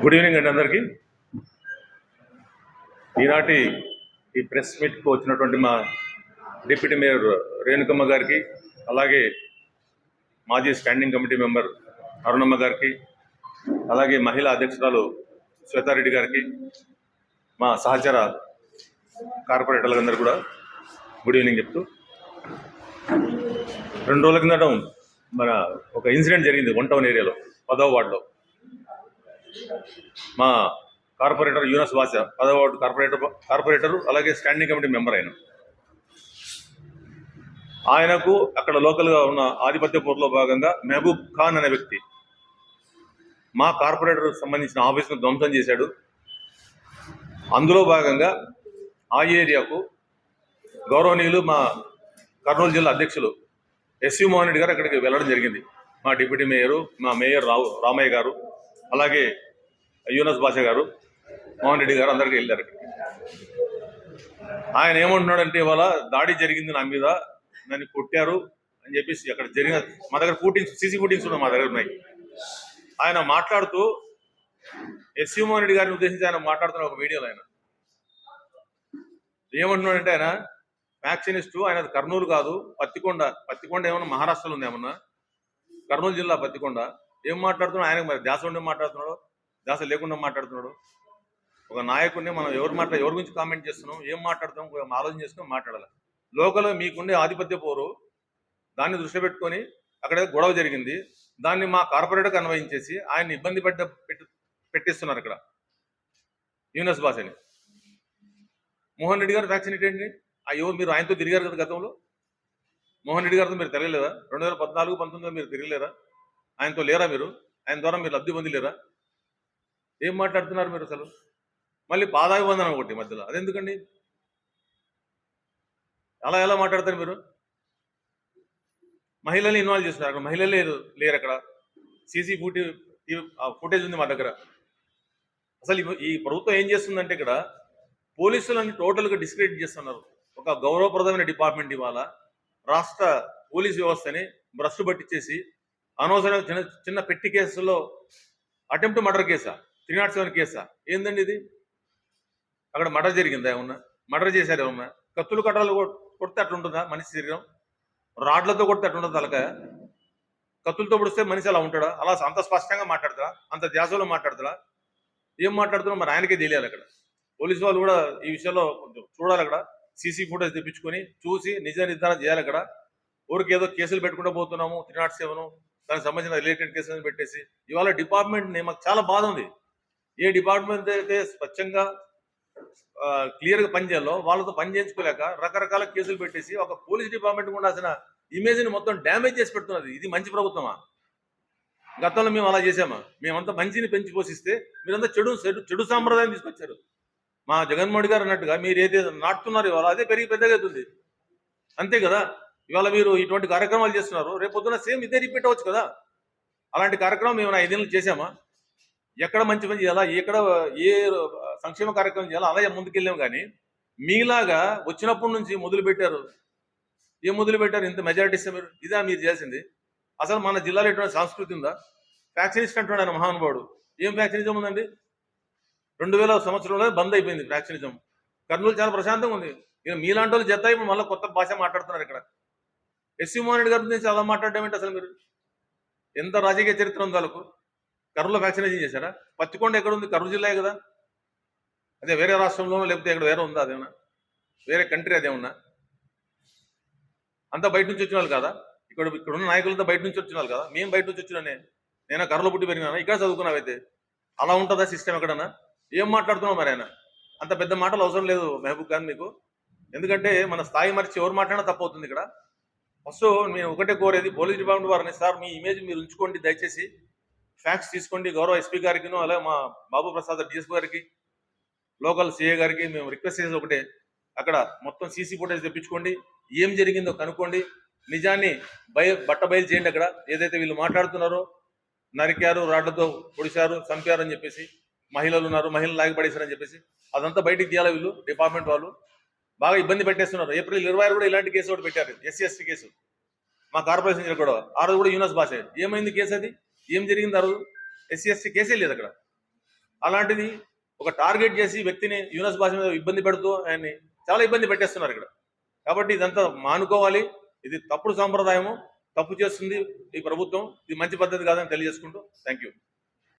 Good evening అండి అందరికీ. ఈనాటి ఈ ప్రెస్ మీట్కు వచ్చినటువంటి మా డిప్యూటీ మేయర్ రేణుకమ్మ గారికి అలాగే మాజీ స్టాండింగ్ కమిటీ మెంబర్ అరుణమ్మ గారికి అలాగే మహిళా అధ్యక్షురాలు శ్వేతారెడ్డి గారికి మా సహచర కార్పొరేటర్లందరూ కూడా గుడ్ ఈవినింగ్ చెప్తూ. రెండు రోజుల కిందట మన ఒక ఇన్సిడెంట్ జరిగింది వన్ టౌన్ ఏరియాలో పదవ వార్డులో. మా కార్పొరేటర్ యూనస్ వాస పదవ వార్డు కార్పొరేటర్ కార్పొరేటర్ అలాగే స్టాండింగ్ కమిటీ మెంబర్ ఆయన. ఆయనకు అక్కడ లోకల్గా ఉన్న ఆధిపత్యపూర్లో భాగంగా మెహబూబ్ ఖాన్ అనే వ్యక్తి మా కార్పొరేటర్ సంబంధించిన ఆఫీస్ను ధ్వంసం చేశాడు. అందులో భాగంగా ఆ ఏరియాకు గౌరవనీయులు మా కర్నూలు జిల్లా అధ్యక్షులు ఎస్వి మోహన్ రెడ్డి గారు అక్కడికి వెళ్ళడం జరిగింది. మా డిప్యూటీ మేయరు మా మేయర్ రావు రామయ్య గారు అలాగే యూనస్ బాషా గారు మోహన్ రెడ్డి గారు అందరికీ వెళ్ళారు ఆయన ఏమంటున్నాడంటే ఇవాళ దాడి జరిగింది నా మీద నన్ను కొట్టారు అని చెప్పేసి అక్కడ జరిగిన మా దగ్గర ఫూటింగ్స్ సీసీ ఫూటింగ్స్ ఉన్నాయి మా దగ్గర ఉన్నాయి. ఆయన మాట్లాడుతూ ఎస్వి మోహన్ రెడ్డి గారిని ఉద్దేశించి ఆయన మాట్లాడుతున్న ఒక వీడియోలో ఆయన. ఏమంటున్నాడంటే ఆయన వ్యాక్సినిస్టు ఆయన కర్నూలు కాదు పత్తికొండ పత్తికొండ ఏమన్నా మహారాష్ట్రలో ఉంది ఏమన్నా కర్నూలు జిల్లా పత్తికొండ. ఏం మాట్లాడుతున్నాడు? ఆయనకు మరి ధ్యాస ఉండే మాట్లాడుతున్నాడు? ధ్యాస లేకుండా మాట్లాడుతున్నాడు. ఒక నాయకుడిని మనం ఎవరు మాట్లా ఎవరి గురించి కామెంట్ చేస్తున్నాం ఏం మాట్లాడుతాం ఆలోచన చేసుకుని మాట్లాడాలి. లోకల్ మీకుండే ఆధిపత్య పోరు దాన్ని దృష్టి పెట్టుకొని అక్కడ గొడవ జరిగింది దాన్ని మా కార్పొరేటర్కి అన్వయించేసి ఆయన ఇబ్బంది పెట్ట పెట్టిస్తున్నారు ఇక్కడ. యూనస్ బాస్ మోహన్ రెడ్డి గారు వ్యాక్సినేట్ ఏంటి అయ్యో మీరు ఆయనతో తిరిగారు కదా గతంలో? మోహన్ రెడ్డి గారితో మీరు తిరగలేదా? రెండు వేల పద్నాలుగు పంతొమ్మిదిలో మీరు తిరగలేరా? ఆయనతో లేరా మీరు? ఆయన ద్వారా మీరు లబ్ధి పొందిలేరా? ఏం మాట్లాడుతున్నారు మీరు అసలు? మళ్ళీ పాదాభివందనం ఒకటి మధ్యలో. అదెందుకండి? అలా ఎలా మాట్లాడతారు మీరు? మహిళల్ని ఇన్వాల్వ్ చేస్తున్నారు అక్కడ. మహిళలు లేరు లేరు అక్కడ. సీసీ ఫుటే ఫుటేజ్ ఉంది మా దగ్గర. అసలు ఈ ప్రభుత్వం ఏం చేస్తుందంటే ఇక్కడ పోలీసులను టోటల్గా డిస్క్రెడిట్ చేస్తున్నారు. ఒక గౌరవప్రదమైన డిపార్ట్మెంట్ ఇవాళ రాష్ట్ర పోలీస్ వ్యవస్థని భ్రష్టు పట్టించేసి అనవసరమైన చిన్న చిన్న పెట్టి కేసుల్లో అటెంప్ట్ మర్డర్ కేసా? త్రీ నాట్ సెవెన్ కేసా? ఏందండి ఇది? అక్కడ మర్డర్ జరిగిందా ఏమన్నా? మర్డర్ చేశారు ఏమన్నా? కత్తులు కట్టాలు కొడితే అట్లుంటుందా? మనిషి శరీరం? రాడ్లతో కొడితే అట్లుంటుంది తలకాయ కత్తులతో పొడిస్తే మనిషి అలా ఉంటాడా? అలా అంత స్పష్టంగా మాట్లాడతా అంత ధ్యాసలో మాట్లాడతా ఏం మాట్లాడుతున్నా మరి ఆయనకే తెలియాలి అక్కడ. పోలీసు వాళ్ళు కూడా ఈ విషయంలో కొంచెం చూడాలి అక్కడ. సీసీ ఫుటేజ్ తెప్పించుకొని చూసి నిజ నిర్ధారణ చేయాలి అక్కడ. ఊరికి ఏదో కేసులు పెట్టుకుంటూ పోతున్నాము త్రీ నాట్ సెవెన్ దానికి సంబంధించిన రిలేటెడ్ కేసులను పెట్టేసి. ఇవాళ డిపార్ట్మెంట్ మాకు చాలా బాధ ఉంది. ఏ డిపార్ట్మెంట్ అయితే స్వచ్ఛంగా క్లియర్గా పనిచేయాలో వాళ్ళతో పని చేయించుకోలేక రకరకాల కేసులు పెట్టేసి ఒక పోలీస్ డిపార్ట్మెంట్ ఉండాల్సిన ఇమేజ్ని మొత్తం డ్యామేజ్ చేసి పెడుతున్నది. ఇది మంచి ప్రభుత్వమా? గతంలో మేము అలా చేసామా మేమంతా మంచిని పెంచి పోషిస్తే మీరంతా చెడు చెడు చెడు సాంప్రదాయం తీసుకొచ్చారు. మా జగన్మోహన్ గారు అన్నట్టుగా మీరు ఏదైతే నాటుతున్నారు ఇవాళ అదే పెరిగి పెద్దగా అవుతుంది. అంతే కదా? ఇవాళ మీరు ఇటువంటి కార్యక్రమాలు చేస్తున్నారు రేపు పొద్దున సేమ్ ఇదే రిపీట్ అవ్వచ్చు కదా? అలాంటి కార్యక్రమం మేము ఐదేళ్ళు చేసామా ఎక్కడ మంచి పని చేయాలా? ఎక్కడ ఏ సంక్షేమ కార్యక్రమం చేయాలా? అలాగే ముందుకెళ్ళాం కానీ మీలాగా వచ్చినప్పటి నుంచి మొదలు పెట్టారు ఏం మొదలు పెట్టారు ఇంత మెజారిటీ ఇస్తే మీరు ఇదా మీరు చేసింది. అసలు మన జిల్లాలో ఎటువంటి సంస్కృతి ఉందా? వ్యాక్సినేషన్ అంటున్నాడు ఆయన మహానుభావుడు. ఏం వ్యాక్సినిజం ఉందండి? రెండు వేల సంవత్సరంలో బంద్ అయిపోయింది వ్యాక్సినిజం కర్నూలు చాలా ప్రశాంతంగా ఉంది. ఇక మీలాంటి వాళ్ళు జత ఇప్పుడు మళ్ళీ కొత్త భాష మాట్లాడుతున్నారు ఇక్కడ. ఎస్సీ మోహన్ రెడ్డి గారి గురించి అలా మాట్లాడడం ఏంటి అసలు మీరు? ఎంత రాజకీయ చరిత్ర ఉంది వాళ్ళకు? కర్నూలులో వ్యాక్సినేషన్ చేశారా? పత్తికొండ ఎక్కడ ఉంది కర్నూలు జిల్లా కదా? అదే వేరే రాష్ట్రంలోనో లేకపోతే ఎక్కడ వేరే ఉందా అదేమన్నా? వేరే కంట్రీ అదేమన్నా అంతా బయట నుంచి వచ్చిన వాళ్ళు కదా? ఇక్కడ ఇక్కడ ఉన్న నాయకులంతా బయట నుంచి వచ్చిన వాళ్ళు కదా? మేము బయట నుంచి వచ్చిన నేను కర్రలో పుట్టి పెరిగినా ఇక్కడ చదువుకున్నావైతే అలా ఉంటుందా సిస్టమ్ ఎక్కడన్నా? ఏం మాట్లాడుతున్నావు మరి ఆయన? అంత పెద్ద మాటలు అవసరం లేదు మెహబూబ్ ఖాన్ మీకు. ఎందుకంటే మన స్థాయి మరిచి ఎవరు మాట్లాడినా తప్పవుతుంది ఇక్కడ. ఫస్ట్ నేను ఒకటే కోరేది పోలీస్ డిపార్ట్మెంట్ వారిని సార్ మీ ఇమేజ్ మీరు ఉంచుకోండి దయచేసి. ఫ్యాక్స్ తీసుకోండి. గౌరవ ఎస్పీ గారికినో అలాగే మా బాబు ప్రసాద్ డిఎస్పీ గారికి లోకల్ సిఏ గారికి మేము రిక్వెస్ట్ చేసేది ఒకటే. అక్కడ మొత్తం సీసీ ఫుటేజ్ తెప్పించుకోండి. ఏం జరిగిందో కనుక్కోండి. నిజాన్ని బయ బట్ట బయలు చేయండి అక్కడ. ఏదైతే వీళ్ళు మాట్లాడుతున్నారో నరికారు రాడ్లతో పొడిచారు చంపారు అని చెప్పేసి మహిళలు ఉన్నారు మహిళలు లాగిపడేశారని చెప్పేసి అదంతా బయటికి తీయాలి వీళ్ళు? డిపార్ట్మెంట్ వాళ్ళు? బాగా ఇబ్బంది పెట్టేస్తున్నారు. ఏప్రిల్ ఇరవై ఆరు కూడా ఇలాంటి కేసు ఒకటి పెట్టారు. SC ST case. మా కార్పొరేషన్ కూడా. ఆ రోజు కూడా యూనస్ భాష ఏమైంది కేసు అది? ఏం జరిగింది ఆ రోజు? ఎస్సీ ఎస్టీ కేసే లేదు అక్కడ. అలాంటిది ఒక టార్గెట్ చేసి వ్యక్తిని యూనస్ భాష మీద ఇబ్బంది పెడుతూ ఆయన్ని చాలా ఇబ్బంది పెట్టేస్తున్నారు ఇక్కడ. కాబట్టి ఇదంతా మానుకోవాలి. ఇది తప్పుడు సాంప్రదాయము. తప్పు చేస్తుంది ఈ ప్రభుత్వం. ఇది మంచి పద్ధతి కాదని తెలియజేసుకుంటూ థ్యాంక్ యూ